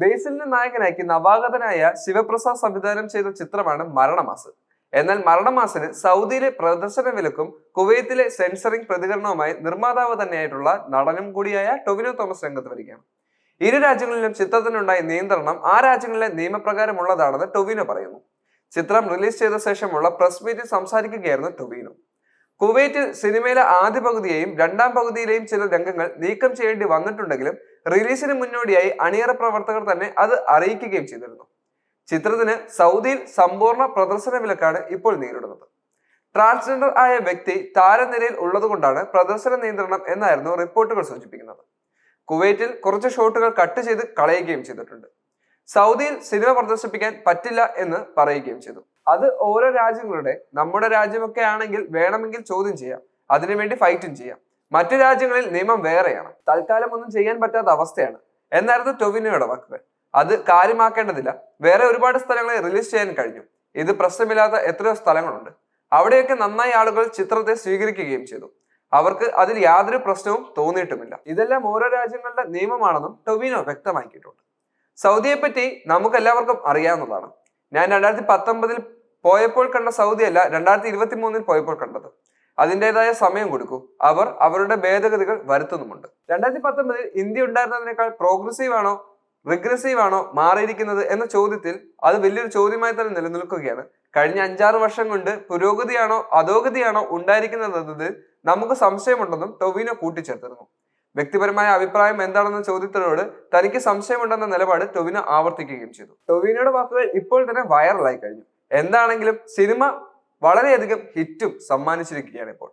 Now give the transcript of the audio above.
ബേസിലിനെ നായകനാക്കി നവാഗതനായ ശിവപ്രസാദ് സംവിധാനം ചെയ്ത ചിത്രമാണ് മരണമാസ്. എന്നാൽ മരണമാസിന് സൗദിയിലെ പ്രദർശന വിലക്കും കുവൈത്തിലെ സെൻസറിംഗ് പ്രതികരണവുമായി നിർമ്മാതാവ് തന്നെയായിട്ടുള്ള നടനും കൂടിയായ ടൊവിനോ തോമസ് രംഗത്ത് വരികയാണ്. ഇരു രാജ്യങ്ങളിലും ചിത്രത്തിനുണ്ടായ നിയന്ത്രണം ആ രാജ്യങ്ങളിലെ നിയമപ്രകാരമുള്ളതാണെന്ന് ടൊവിനോ പറയുന്നു. ചിത്രം റിലീസ് ചെയ്ത ശേഷമുള്ള പ്രസ് മീറ്റിൽ സംസാരിക്കുകയായിരുന്നു ടൊവിനോ. കുവൈറ്റിൽ സിനിമയിലെ ആദ്യ പകുതിയെയും രണ്ടാം പകുതിയിലെയും ചില രംഗങ്ങൾ നീക്കം ചെയ്യേണ്ടി വന്നിട്ടുണ്ടെങ്കിലും റിലീസിന് മുന്നോടിയായി അണിയറ പ്രവർത്തകർ തന്നെ അത് അറിയിക്കുകയും ചെയ്തിരുന്നു. ചിത്രത്തിന് സൗദിയിൽ സമ്പൂർണ പ്രദർശന വിലക്കാണ് ഇപ്പോൾ നേരിടുന്നത്. ട്രാൻസ്ജെൻഡർ ആയ വ്യക്തി താരനിരയിൽ ഉള്ളതുകൊണ്ടാണ് പ്രദർശന നിയന്ത്രണം എന്നായിരുന്നു റിപ്പോർട്ടുകൾ സൂചിപ്പിക്കുന്നത്. കുവൈറ്റിൽ കുറച്ച് ഷോട്ടുകൾ കട്ട് ചെയ്ത് കളയുകയും ചെയ്തിട്ടുണ്ട്. സൗദിയിൽ സിനിമ പ്രദർശിപ്പിക്കാൻ പറ്റില്ല എന്ന് പറയുകയും ചെയ്തു. അത് ഓരോ രാജ്യങ്ങളുടെ നമ്മുടെ രാജ്യമൊക്കെ ആണെങ്കിൽ വേണമെങ്കിൽ ചോദ്യം ചെയ്യാം. അതിനുവേണ്ടി ഫൈറ്റും ചെയ്യാം. മറ്റു രാജ്യങ്ങളിൽ നിയമം വേറെയാണ്. തൽക്കാലം ഒന്നും ചെയ്യാൻ പറ്റാത്ത അവസ്ഥയാണ്. എന്നായിരുന്നു ടൊവിനോയുടെ വാക്കുകൾ അത് കാര്യമാക്കേണ്ടതില്ല. വേറെ ഒരുപാട് സ്ഥലങ്ങളെ റിലീസ് ചെയ്യാൻ കഴിഞ്ഞു. ഇത് പ്രശ്നമില്ലാത്ത എത്രയോ സ്ഥലങ്ങളുണ്ട്. അവിടെയൊക്കെ നന്നായി ആളുകൾ ചിത്രത്തെ സ്വീകരിക്കുകയും ചെയ്തു. അവർക്ക് അതിൽ യാതൊരു പ്രശ്നവും തോന്നിയിട്ടുമില്ല. ഇതെല്ലാം ഓരോ രാജ്യങ്ങളുടെ നിയമമാണെന്നും ടൊവിനോ വ്യക്തമാക്കിയിട്ടുണ്ട്. സൗദിയെ പറ്റി നമുക്ക് എല്ലാവർക്കും അറിയാവുന്നതാണ്. ഞാൻ രണ്ടായിരത്തി പത്തൊമ്പതിൽ പോയപ്പോൾ കണ്ട സൗദിയല്ല രണ്ടായിരത്തി ഇരുപത്തി മൂന്നിൽ പോയപ്പോൾ കണ്ടത്. അതിന്റെതായ സമയം കൊടുക്കൂ. അവർ അവരുടെ ഭേദഗതികൾ വരുത്തുന്നുമുണ്ട്. രണ്ടായിരത്തി പത്തൊമ്പതിൽ ഇന്ത്യ ഉണ്ടായിരുന്നതിനേക്കാൾ പ്രോഗ്രസീവ് ആണോ റിഗ്രസീവ് ആണോ മാറിയിരിക്കുന്നത് എന്ന ചോദ്യത്തിൽ അത് വലിയൊരു ചോദ്യമായി തന്നെ നിലനിൽക്കുകയാണ്. കഴിഞ്ഞ അഞ്ചാറ് വർഷം കൊണ്ട് പുരോഗതിയാണോ അധോഗതിയാണോ ഉണ്ടായിരിക്കുന്നതെന്നത് നമുക്ക് സംശയമുണ്ടെന്നും ടൊവിനോ കൂട്ടിച്ചേർത്തിരുന്നു. വ്യക്തിപരമായ അഭിപ്രായം എന്താണെന്ന ചോദ്യത്തിനോട് തനിക്ക് സംശയമുണ്ടെന്ന നിലപാട് ടൊവിനോ ആവർത്തിക്കുകയും ചെയ്തു. ടൊവിനോയുടെ വാക്കുകൾ ഇപ്പോൾ തന്നെ വൈറലായി കഴിഞ്ഞു. എന്താണെങ്കിലും സിനിമ വളരെയധികം ഹിറ്റും സമ്മാനിച്ചിരിക്കുകയാണ് ഇപ്പോൾ.